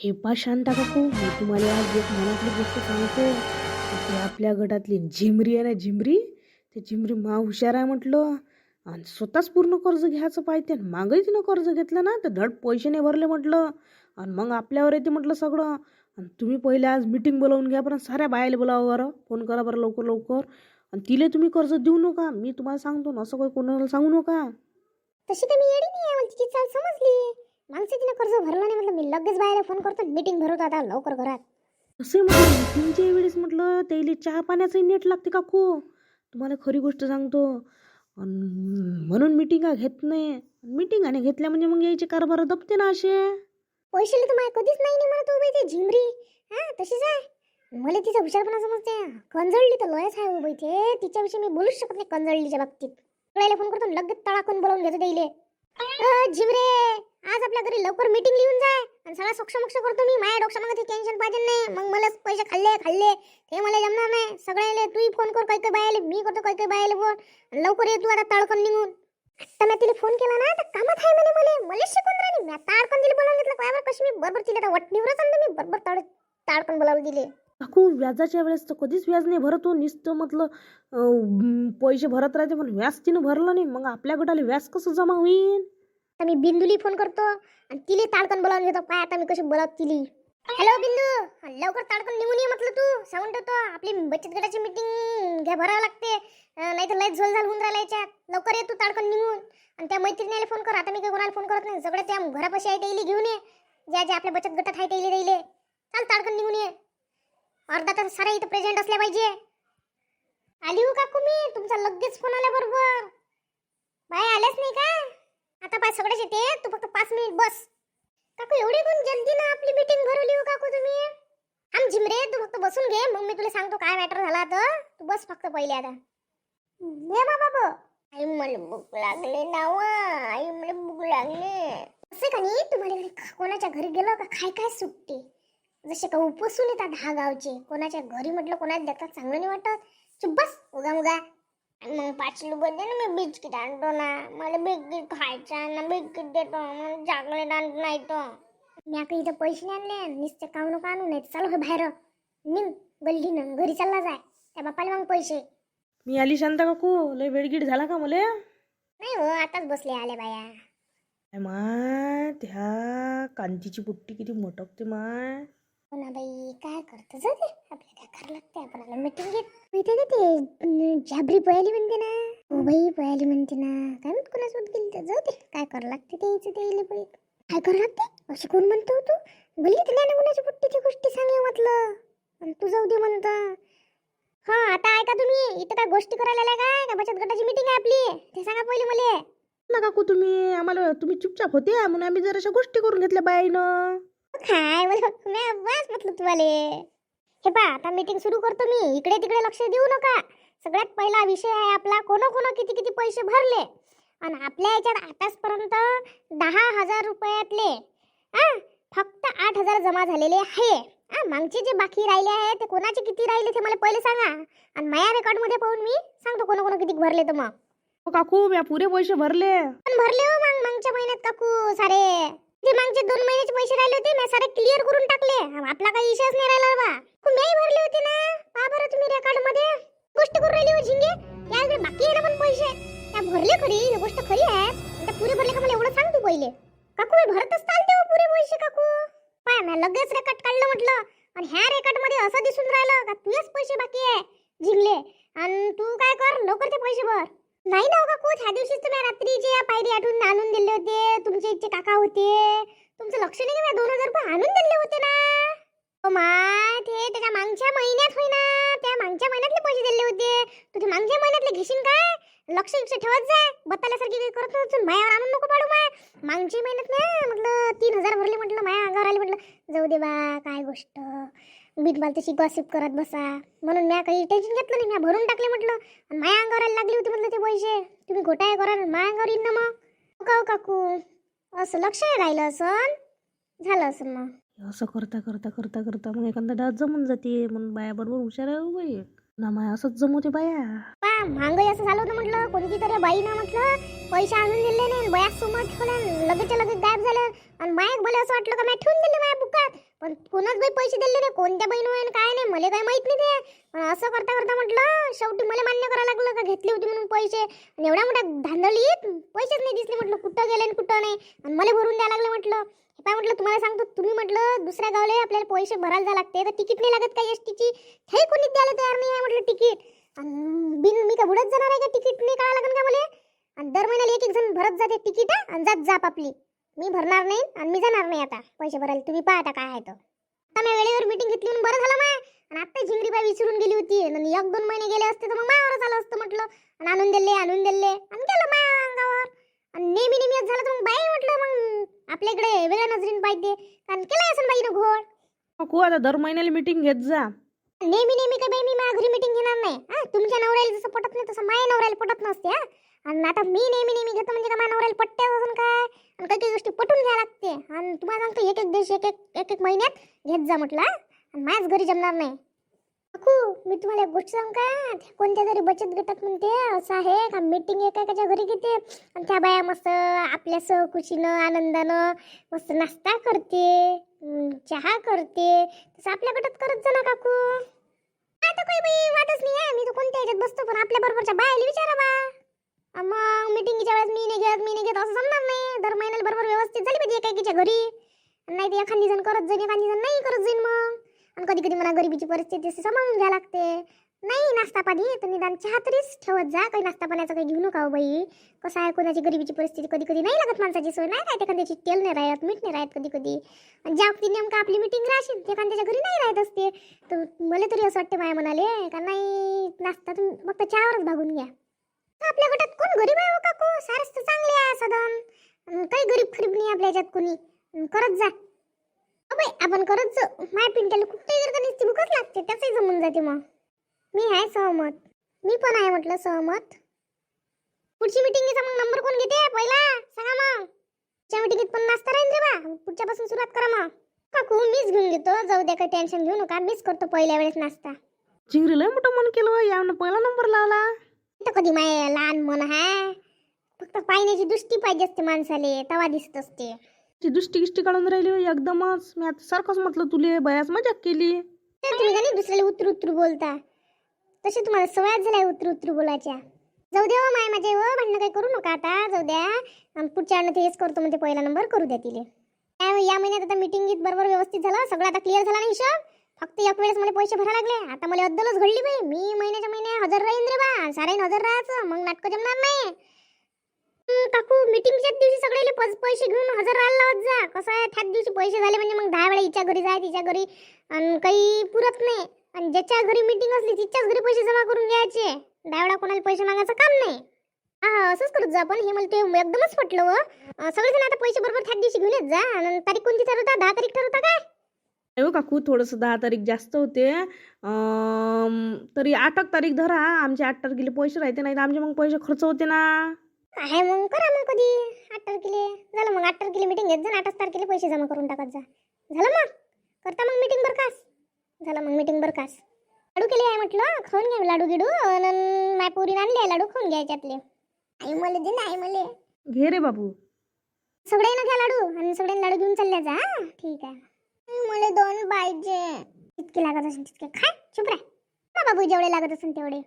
हे पा शांता काकू मी तुम्हाला आज एक मनातली गोष्ट सांगतो. ते आपल्या गटातली झिमरी आहे ना झिमरी ते झिमरी मा हुशार आहे म्हटलं. आणि स्वतःच पूर्ण कर्ज घ्यायचं पाहिजे आणि मागही तिनं कर्ज घेतलं ना तर धड पैसे नाही भरले म्हटलं. आणि मग आपल्यावर येते म्हटलं सगळं. आणि तुम्ही पहिले आज मीटिंग बोलावून घ्या पण साऱ्या बायाला बोलावं बरं. फोन करा बरं लवकर लवकर. आणि तिला तुम्ही कर्ज देऊ नका. मी तुम्हाला सांगतो ना असं काही कोणाला सांगू नका. तशी तर मी येडी नाही आहे मला तिची चाल समजली. मागचं तिनं कर्ज भरलं नाही म्हटलं मी लगेच बाहेर फोन करतो मीटिंग भरवतो आता लवकर घरात. असे म्हटलं मीटिंगच्या वेळेस म्हटलं त्याला चहा पाण्याचंही नेट लागते काकू तुम्हाला खरी गोष्ट सांगतो. अन म्हणून मिटिंगा घेत नाही. मिटिंगाने घेतल्या म्हणजे मग यायचे कारभार दबते ना असे. पैशाला तर माझ्या कधीच नाही नाही म्हणत उभी ती झिमरी. हा तशीच आहे. मला तिचा हुशारपणा समजते. कंजळली तर लयच आहे उभी ते. तिच्याविषयी मी बोलूच शकत नाही कंजळलीच्या बाबतीत. सगळ्याला फोन करतो लगेच तळाकून बोलावून घेतो त्याइले अ, झिमरे! आज आपल्या घरी लवकर मीटिंग लिहून जाय. आणि सगळा सोक्षमोक्ष करतो मी. माझ्या डोक्षामध्ये ते टेन्शन पाहिजे नाही. मग मला पैसे खाल्ले खाल्ले. ते मला जमणार नाही. सगळ्याले तूही फोन कर काही काही बायाले. मी करतो काही काही बायाले फोन लवकर ये तू आता तळकन निघून. आता मी तिला फोन केला ना तर कामात आहे म्हणे मला. मला शिकून राहिली मी ताडकन दिली बोलावून घेतलं. काय बरं कशी मी बरोबर तिला आता वटणीवरच आणलं मी बरोबर ताड ताडकन बोलावून दिले. काकू व्याजाच्या वेळेस तर कधीच व्याज नाही भरत हो. नुसतं म्हटलं पैसे भरत राहते पण व्याज तिनं भरलं नाही. मग आपल्या गटाला व्याज कसं जमा होईल आता मी बिंदूली फोन करतो आणि तिले ताडकन बोलावून घेतो. काय आता मी कशी बोलावत तिली. हॅलो बिंदू. लवकर ताडकन निघून ये म्हटलं तू. सांगून ठेवतो. आपली बचत गटाची मीटिंग घ्या भरावं लागते. नाही तर लय झोल झाल होऊन राहिला याच्यात. लवकर ये तू ताडकन निघून. आणि त्या मैत्रिणीला फोन कर. आता मी काही कोणाला फोन करत नाही. सगळं त्या घरापाशी आहे त्याला घेऊन ये. ज्या ज्या आपल्या बचत गटात आहे त्याला राहिले चाल ताडकन निघून ये. अर्धा तास सारा इथं प्रेझेंट असल्या पाहिजे. आली हो काकू मी. तुमचा लगेच फोन आल्या बरोबर बाय आल्याच नाही का? आता पाच सगळेच येते तू फक्त पाच मिनिट बस. काकू एवढी कोण जल्दी ना आपली मीटिंग भरवली हो काकू तुम्ही? आम झिमरे तू फक्त बसून घे मग मी तुला सांगतो काय मॅटर झाला तर. तू बस फक्त पहिले आता. ये बा. बाबा आई मला भूक लागले नाव आई मला भूक लागले. असे का नाही तुम्हाला घरी कोणाच्या घरी गेलो का काय काय सुटते जसे का उपसून येतात दहा गावचे कोणाच्या घरी म्हटलं कोणाला देतात चांगलं नाही वाटत. चुप बस उगा मुगा. मग पाच रुपये दे ना मी बिस्किट आणतो ना मला बिस्किट खायचं आहे ना बिस्किट देतो मला चॉकलेट आणतो नाही तो. मी आता इथं पैसे नाही आणले नुसते काऊ नको आणू नाही चालू हे बाहेर. निघ गल्लीनं घरी चालला जाय त्या बापाला मग पैसे. मी आली शांता काकू लय वेळगीड झाला का मला? नाही हो आताच बसले आल्या बाया. माय त्या कांतीची पुट्टी किती माय ना बाई काय करतो जाऊ दे. आपल्याला काय करावं लागते आपल्याला मीटिंग घेत. माहिती का ते झाबरी पळाली म्हणते ना. हो बाई पळाली म्हणते ना. काय म्हणत कोणासोबत गेली तर? जाऊ दे. काय करावं लागते ते यायचं ते येईल बाई काय करावं लागते असं कोण म्हणतो तू? गल्लीत नाही ना कोणाची पुट्टीची गोष्टी सांगे म्हटलं. आणि तू जाऊ दे म्हणता. हा आता ऐका तुम्ही. इथं काय गोष्टी करायला आल्या काय? का बचत गटाची मीटिंग आहे आपली? ते सांगा पहिले मला. नका काकू तुम्ही. आम्हाला तुम्ही चुपचाप होते. म्हणून आम्ही जराशा गोष्टी करून घेतल्या बाईनं. काय मी बस म्हटलं तुम्हाला. हे पा आता मीटिंग सुरू करतो मी. इकडे तिकडे लक्ष देऊ नका. सगळ्यात पहिला विषय आहे आपला कोण कोण किती किती पैसे भरले? आणि आपल्या याच्यात आताचपर्यंत दहा हजार रुपयातले फक्त आठ हजार जमा झालेले आहे. आ मागचे जे बाकी राहिले आहे ते कोणाचे किती राहिले ते मला पहिले सांगा. आणि माझ्या रेकॉर्डमध्ये पाहून मी सांगतो कोण कोण किती भरले तर मग. हो काकू म्या पुरे पैसे भरले. पण भरले हो मग मागच्या महिन्यात काकू सारे. ते मागचे दोन महिन्याचे पैसे राहिले होते मी सारे क्लिअर करून टाकले. आपला काही इशूच नाही राहिला बा. मी भरले होते ना. पा बरं तुम्ही रेकॉर्डमध्ये. गोष्ट करून राहिली हो झिंगे. याकडे बाकी आहे ना पण पैसे. त्या भरले खरी ही गोष्ट खरी आहे. त्या पुरे भरले का मला एवढं सांग तू पहिले. काकू मी भरतच चालते हो पुरे पैसे काकू. पाय मी लगेच रेकॉर्ड काढलं म्हटलं. आणि ह्या रेकॉर्डमध्ये असं दिसून राहिलं का तुझेच पैसे बाकी आहे झिंगले. आणि तू काय कर लवकर ते पैसे भर. नाही ना हो काकू त्या दिवशीच तुम्ही रात्रीचे पायरी आठवून आणून दिले होते तुमचे इच्छे काका होते तुमचं लक्ष नाही का दोन हजार रुपये आणून दिले होते ना. हो माय ते त्याच्या मागच्या महिन्यात होई ना त्या मागच्या महिन्यातले पैसे दिले होते. तू ते मागच्या महिन्यातले घेशील काय? लक्ष लक्ष ठेवत जा. बत्ताल्यासारखी काही करत नसून मायावर आणून नको पाडू माय. मागच्या महिन्यात ना म्हटलं तीन हजार भरले म्हटलं माया अंगावर आले म्हटलं. जाऊ दे बा काय गोष्ट. बिनबाल तशी गॉसिप करत बसा. म्हणून म्या काही टेन्शन घेतलं नाही. म्या भरून टाकले म्हटलं. आणि माया अंगावर लागली होती म्हटलं ते पैसे. तुम्ही घोटाळे करा आणि माया अंगावर येईन ना मग. हो का हो काकू? असं लक्ष आहे राहिलं असं झालं असं मग. असं करता करता करता करता मग एखादा डास जमून जाते. म्हणून बाया बरोबर हुशार आहे हो बाई. ना माया असंच जमवते बाया. महागाई असं झालं होतं म्हटलं. कोणती तरी बाई ना म्हटलं पैसे आणून दिले नाही बयाच समोर ठेवल्या लगेच लगेच गायब झालं आणि मायक भले असं वाटलं का मी ठेवून दिले माझ्या बुकात. पण कोणाच बाई पैसे दिले नाही कोणत्या बहीण काय नाही मला काही माहीत नाही ते. पण असं करता करता म्हटलं शेवटी मला मान्य करायला लागलं का घेतले होते म्हणून पैसे. आणि एवढ्या मोठ्या धांदळीत पैसेच नाही दिसले म्हटलं कुठं गेले आणि कुठं नाही. आणि मला भरून द्यायला लागलं म्हटलं. हे काय म्हटलं तुम्हाला सांगतो तुम्ही म्हटलं दुसऱ्या गावले आपल्याला पैसे भरायला जायला लागते. तर तिकीट नाही लागत काही एस टीची हे कोणीच द्यायला तयार नाही आहे म्हटलं तिकीट. बिन मी का बुडत जाणार आहे का तिकीट? नाही काढा लागेल का मला? आणि दर महिन्याला एक एक जण भरत जाते तिकीट आणि जात जाप आपली. मी भरणार नाही आणि मी जाणार नाही आता. पैसे भरायला तुम्ही पहा आता काय आहे तर आता मी वेळेवर मीटिंग घेतली म्हणून बरं झालं माय. आणि आत्ता झिंगरी बाई विसरून गेली होती. आणि एक दोन महिने गेले असते तर मग मायावरच आलं असतं म्हटलं. आणि आणून दिले आणून दिले. आणि गेलं माया अंगावर. आणि नेहमी नेहमी झालं तर मग बाई म्हटलं मग आपल्या इकडे वेगळ्या नजरेने पाहिजे कारण केलं असं बाईनं घोळ. काकू आता दर महिन्याला मीटिंग घेत जा. नेहमी नेहमी काय बाई मी माझ्या घरी मीटिंग घेणार नाही? हा तुमच्या नवऱ्याला जसं पटत नाही तसं माझ्या नवऱ्याला पटत नसते हा. आणि आता मी नेहमी नेहमी घेतो म्हणजे का माझ्या नवऱ्याला पटते हो असून काय? आणि काही काही गोष्टी पटून घ्या लागते. आणि तुम्हाला सांगतो एक एक दिवशी एक एक एक एक महिन्यात घेत जा म्हटलं आणि माझ्याच घरी जमणार नाही. काकू मी तुम्हाला एक गोष्ट सांग का? कोणत्या तरी बचत गटात म्हणते असं आहे का मीटिंग एकाच्या घरी घेते आणि त्या बाया मस्त आपल्या सहकुशीनं आनंदानं मस्त नाश्ता करते चहा करते. तसं आपल्या गटात करत जा ना काकू. आता काही बाई वाटच नाही आहे. मी तर कोणत्या ह्याच्यात बसतो पण आपल्या बरोबरच्या बायाला विचारा बा. मग मीटिंगच्या वेळेस मी नाही घेत मी नाही घेत असं जमणार नाही. दर महिन्याला बरोबर व्यवस्थित झाली पाहिजे एकाकीच्या घरी. नाही तर एखादी जण करत जाईन एखादी जण नाही करत जाईन मग. आणि कधी कधी मला गरिबीची परिस्थिती अशी सांभाळून घ्यायला लागते. नाही नाश्ता पाणी तर निदान चहा तरीच ठेवत जा. काही नाश्ता पाण्याचं काही घेऊ नका हो बाई. कसं आहे कोणाची गरिबीची परिस्थिती कधी कधी नाही लागत माणसाची सोय. नाही राहत एखाद्याची तेल नाही राहत मीठ नाही राहत कधी कधी आणि ज्या वक्ती नेमकं आपली मिटिंग राहशील ते एखाद्याच्या घरी नाही राहत असते. तर मला तरी असं वाटतं माया म्हणाले का नाही नाश्ता तुम्ही फक्त चहावरच भागून घ्या. तर आपल्या गटात कोण गरीब आहे हो काकू सारस तर चांगले आहे सदन. काही गरीब खरीब नाही आपल्या याच्यात कोणी. करत जा. बाई आपण करत जाऊ माय पिंट्याला कुठे जर का नुसती भूकच लागते त्याचंही जमून जाते मग. मी आहे सहमत. मी पण आहे म्हटलं सहमत. पुढची मिटिंगचा मग नंबर कोण घेते? पहिला सांगा मग. पुढच्या मिटिंगीत पण नाश्ता राहील रे बा. पुढच्यापासून सुरुवात करा मग. काकू मीच घेऊन घेतो. जाऊ द्या काही टेन्शन घेऊ नका. मीच करतो पहिल्या वेळेस नाश्ता. चिंगरी लय मोठं मन केलं यानं पहिला नंबर लावला. तर कधी माय लहान मन आहे फक्त पाहण्याची दृष्टी पाहिजे असते माणसाले. तवा दिसत असते. ती दुष्टी गिष्टी काढून राहिली एकदमच. मी आता सारखंच म्हटलं तुले बयाच मजा केली. तुम्ही का नाही दुसऱ्याला उतरू उतरू बोलता. तशी तुम्हाला सवय झालाय उतरू उतरू बोलायच्या जाऊ द्या हो माय माझे व भांडणं काही करू नका आता. जाऊ द्या. पुढच्या वेळेला तेच करतो म्हणजे पहिला नंबर करू द्या तिले. हो, या- महिन्यात आता मिटिंगीत बरोबर व्यवस्थित झालं? सगळं आता क्लिअर झाला नाही हिशोब? फक्त एक वेळेस मला पैसे भरा लागले. आता मला अद्दलच घडली बाई. मी महिन्याच्या महिन्या हजर राहीन रे बा. सारे हजर राहायचं. मग नाटकं जमणार नाही. काकू मीटिंगच्याच दिवशी सगळ्याले पज पैसे घेऊन हजर राहायला लावत जा. कसं आहे त्याच दिवशी पैसे झाले म्हणजे मग दहा वेळा हिच्या घरी जाय तिच्या घरी. आणि काही पुरत नाही. आणि ज्याच्या घरी मीटिंग असली तिच्याच घरी पैसे जमा करून घ्यायचे. दहा वेळा कोणाला पैसे मागायचं काम नाही. हा हा असंच करत जा आपण. हे मला ते एकदमच पटलं हो. व सगळेजण आता पैसे बरोबर त्याच दिवशी घेऊन येत जा. आणि तारीख कोणती ठरवता? दहा तारीख ठरवता काय? हो काकू थोडंसं दहा तारीख जास्त होते. तरी आठ तारीख धरा. आमचे आठ तारखेला पैसे राहते नाही तर आमचे मग पैसे खर्च होते ना. काय मग करा मग कधी आठ तारखेला. झालं मग आठ तारखेला मीटिंग घेत जा आठच तारखेला पैसे जमा करून टाकत जा. झालं मग? करता मग मीटिंग बरकास झालं मग मीटिंग बरकास लाडू केले आहे म्हटलं खाऊन घ्या लाडू गिडू. आणि माय पोरीने आणले आहे लाडू खाऊन घ्यायच्यातले आई मला दे ना आई मला. घे रे बाबू. सगळ्यांना घ्या लाडू आणि सगळ्यांना लाडू घेऊन चालल्या जा? ठीक आहे. मला दोन पाहिजे. जितके लागत असेल तितके खा. चुप राह. बाबू जेवढे लागत असेल तेवढे.